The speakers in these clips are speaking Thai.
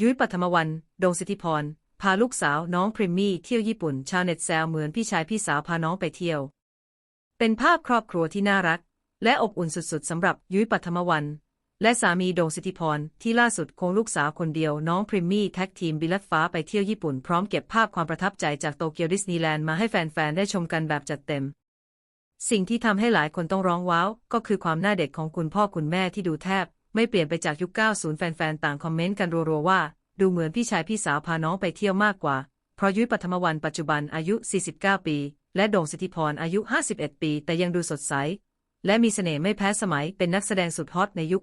ยุ้ยปัทมวัน ดงสิทธิพร พาลูกสาวน้องพริมมี่เที่ยวญี่ปุ่น ชาวเน็ตแซวเหมือนพี่ชายพี่สาวพาน้องไปเที่ยว เป็นภาพครอบครัวที่น่ารัก และอบอุ่นสุดๆสำหรับยุ้ยปัทมวัน และสามีดงสิทธิพร ที่ล่าสุดคงลูกสาวคนเดียวน้องพริมมี่แท็กทีมบิลลัดฟ้าไปเที่ยวญี่ปุ่นพร้อมเก็บภาพความประทับใจจากโตเกียวดิสนีย์แลนด์มาให้แฟนๆได้ชมกันแบบจัดเต็มสิ่งที่ทำให้หลายคนต้องร้องว้าว ก็คือความน้าเด็กของคุณพ่อคุณแม่ที่ดูแทบ ไม่เปลี่ยนไปจากยุค 90 แฟนๆ ต่างคอมเมนต์กันรัวๆว่า ดูเหมือนพี่ชายพี่สาวพาน้องไปเที่ยวมากกว่า เพราะยุ้ยปัทมวันปัจจุบันอายุ 49 ปี และโด่งสิทธิพรอายุ 51 ปี แต่ยังดูสดใส และมีเสน่ห์ไม่แพ้สมัยเป็นนักแสดงสุดฮอตในยุค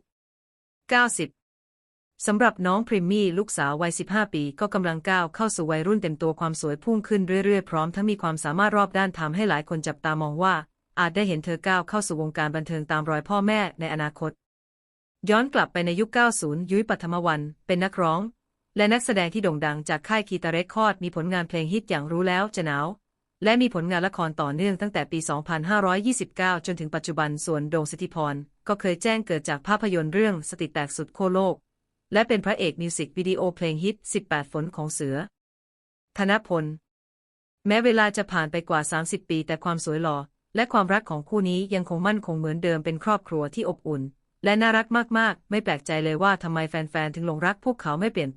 90 สำหรับน้องพริมมี่ลูกสาววัย 15 ปีก็กำลังก้าวเข้าสู่วัยรุ่นเต็มตัวความสวยพุ่งขึ้นเรื่อยๆ พร้อมทั้งมีความสามารถรอบด้านทำให้หลายคนจับตามองว่า อาจได้เห็นเธอก้าวเข้าสู่วงการบันเทิงตามรอยพ่อแม่ในอนาคต ย้อนกลับไปในยุค 90 ยุ้ยปัทมวัน เป็นนักร้อง และนักแสดงที่โด่งดังจากค่ายคีตาเรคคอร์ดมีผลงานเพลงฮิตอย่างรู้แล้วจะหนาว และมีผลงานละครต่อเนื่องตั้งแต่ปี 2529 จนถึงปัจจุบันส่วนโด่งสิทธิพร ก็เคยแจ้งเกิดจากภาพยนตร์เรื่องสติแตกสุดโคโลก และเป็นพระเอกมิวสิกวิดีโอเพลงฮิต 18 ฝนของเสือ ธนพล แม้เวลาจะผ่านไปกว่า 30 ปี แต่ความสวยหล่อและความรักของคู่นี้ยังคงมั่นคงเหมือนเดิมเป็นครอบครัวที่อบอุ่น และน่ารักมากๆ ไม่แปลกใจเลยว่าทำไมแฟนๆ ถึงหลงรักพวกเขาไม่เปลี่ยนแปลง